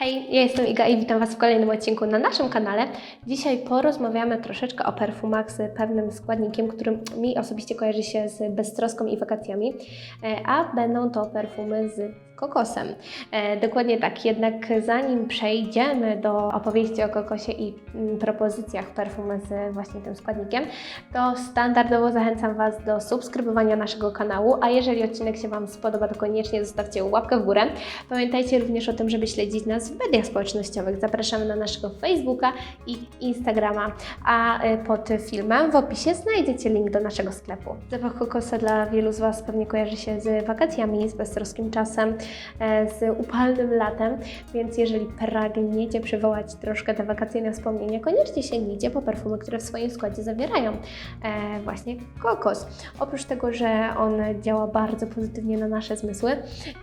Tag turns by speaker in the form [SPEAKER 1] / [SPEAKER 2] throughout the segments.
[SPEAKER 1] Hej, ja jestem Iga i witam Was w kolejnym odcinku na naszym kanale. Dzisiaj porozmawiamy troszeczkę o perfumach z pewnym składnikiem, który mi osobiście kojarzy się z beztroską i wakacjami, e, a będą to perfumy z kokosem. E, Dokładnie tak, jednak zanim przejdziemy do opowieści o kokosie i mm, propozycjach perfumy z właśnie tym składnikiem, to standardowo zachęcam Was do subskrybowania naszego kanału, a jeżeli odcinek się Wam spodoba, to koniecznie zostawcie łapkę w górę. Pamiętajcie również o tym, żeby śledzić nas w mediach społecznościowych. Zapraszamy na naszego Facebooka i Instagrama, a y, pod filmem w opisie znajdziecie link do naszego sklepu. Zapach kokosa dla wielu z Was pewnie kojarzy się z wakacjami, z beztroskim czasem, e, z upalnym latem, więc jeżeli pragniecie przywołać troszkę te wakacyjne wspomnienia, koniecznie sięgnijcie po perfumy, które w swoim składzie zawierają e, właśnie kokos. Oprócz tego, że on działa bardzo pozytywnie na nasze zmysły,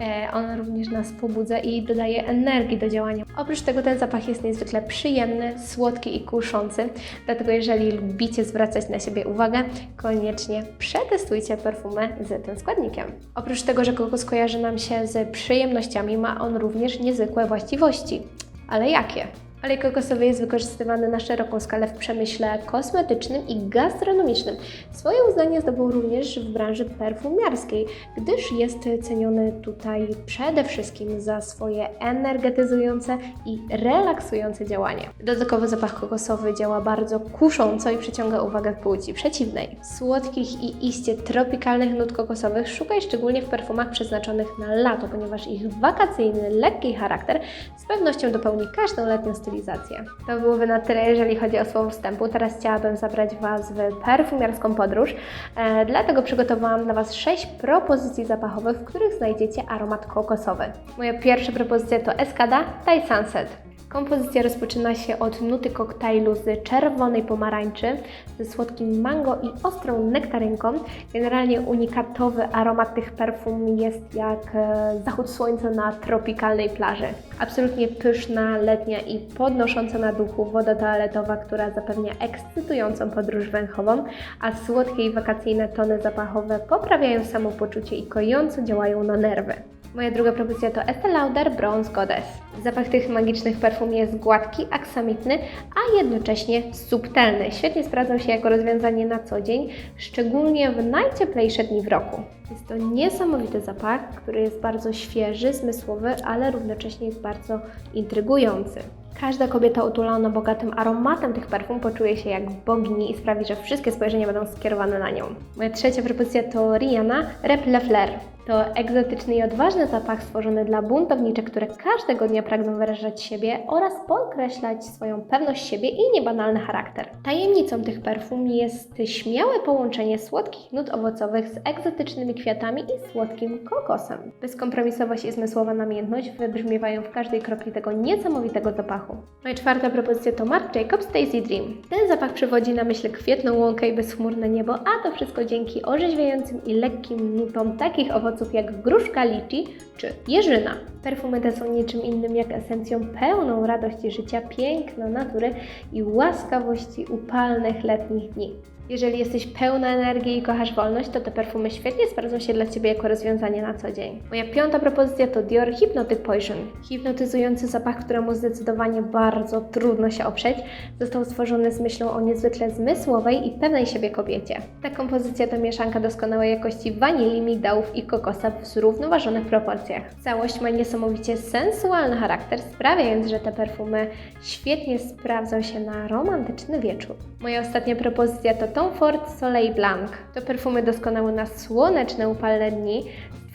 [SPEAKER 1] e, on również nas pobudza i dodaje energii do działania. Oprócz tego ten zapach jest niezwykle przyjemny, słodki i kuszący, dlatego jeżeli lubicie zwracać na siebie uwagę, koniecznie przetestujcie perfumę z tym składnikiem. Oprócz tego, że kokos kojarzy nam się z przyjemnościami, ma on również niezwykłe właściwości. Ale jakie? Olej kokosowy jest wykorzystywany na szeroką skalę w przemyśle kosmetycznym i gastronomicznym. Swoje uznanie zdobył również w branży perfumiarskiej, gdyż jest ceniony tutaj przede wszystkim za swoje energetyzujące i relaksujące działanie. Dodatkowo zapach kokosowy działa bardzo kusząco i przyciąga uwagę płci przeciwnej. Słodkich i iście tropikalnych nut kokosowych szukaj szczególnie w perfumach przeznaczonych na lato, ponieważ ich wakacyjny, lekki charakter z pewnością dopełni każdą letnią stylizację. To byłoby na tyle, jeżeli chodzi o słowo wstępu. Teraz chciałabym zabrać Was w perfumiarską podróż, e, dlatego przygotowałam dla Was sześć propozycji zapachowych, w których znajdziecie aromat kokosowy. Moja pierwsza propozycja to Escada Thai Sunset. Kompozycja rozpoczyna się od nuty koktajlu z czerwonej pomarańczy, ze słodkim mango i ostrą nektarynką. Generalnie unikatowy aromat tych perfum jest jak e, zachód słońca na tropikalnej plaży. Absolutnie pyszna, letnia i podnosząca na duchu woda toaletowa, która zapewnia ekscytującą podróż węchową, a słodkie i wakacyjne tony zapachowe poprawiają samopoczucie i kojąco działają na nerwy. Moja druga propozycja to Estee Lauder Bronze Goddess. Zapach tych magicznych perfum jest gładki, aksamitny, a jednocześnie subtelny. Świetnie sprawdzał się jako rozwiązanie na co dzień, szczególnie w najcieplejsze dni w roku. Jest to niesamowity zapach, który jest bardzo świeży, zmysłowy, ale równocześnie jest bardzo intrygujący. Każda kobieta otulona bogatym aromatem tych perfum poczuje się jak bogini i sprawi, że wszystkie spojrzenia będą skierowane na nią. Moja trzecia propozycja to Rihanna Rep Le Flair. To egzotyczny i odważny zapach stworzony dla buntowniczek, które każdego dnia pragną wyrażać siebie oraz podkreślać swoją pewność siebie i niebanalny charakter. Tajemnicą tych perfum jest śmiałe połączenie słodkich nut owocowych z egzotycznymi kwiatami i słodkim kokosem. Bezkompromisowość i zmysłowa namiętność wybrzmiewają w każdej kropli tego niesamowitego zapachu. Moja czwarta propozycja to Marc Jacobs Daisy Dream. Ten zapach przywodzi na myśl kwietną łąkę i bezchmurne niebo, a to wszystko dzięki orzeźwiającym i lekkim nutom takich owoców jak gruszka, liczy czy jeżyna. Te są niczym innym jak esencją pełną radości życia, piękna natury i łaskawości upalnych letnich dni. Jeżeli jesteś pełna energii i kochasz wolność, to te perfumy świetnie sprawdzą się dla Ciebie jako rozwiązanie na co dzień. Moja piąta propozycja to Dior Hypnotic Poison. Hipnotyzujący zapach, któremu zdecydowanie bardzo trudno się oprzeć, został stworzony z myślą o niezwykle zmysłowej i pewnej siebie kobiecie. Ta kompozycja to mieszanka doskonałej jakości wanilii, migdałów i kokosa w zrównoważonych proporcjach. Całość ma niesamowicie sensualny charakter, sprawiając, że te perfumy świetnie sprawdzą się na romantyczny wieczór. Moja ostatnia propozycja to Tom Ford Soleil Blanc. To perfumy doskonałe na słoneczne, upalne dni,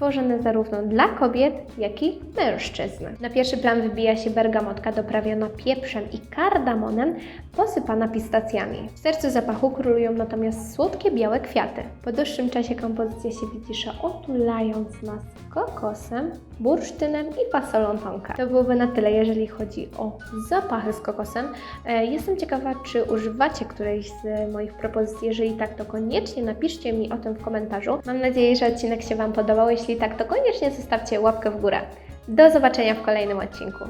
[SPEAKER 1] stworzone zarówno dla kobiet, jak i mężczyzn. Na pierwszy plan wybija się bergamotka doprawiona pieprzem i kardamonem, posypana pistacjami. W sercu zapachu królują natomiast słodkie białe kwiaty. Po dłuższym czasie kompozycja się wycisza, otulając nas kokosem, bursztynem i fasolą tonka. To byłoby na tyle, jeżeli chodzi o zapachy z kokosem. E, Jestem ciekawa, czy używacie którejś z moich propozycji. Jeżeli tak, to koniecznie napiszcie mi o tym w komentarzu. Mam nadzieję, że odcinek się Wam podobał. Jeśli tak, to koniecznie zostawcie łapkę w górę. Do zobaczenia w kolejnym odcinku.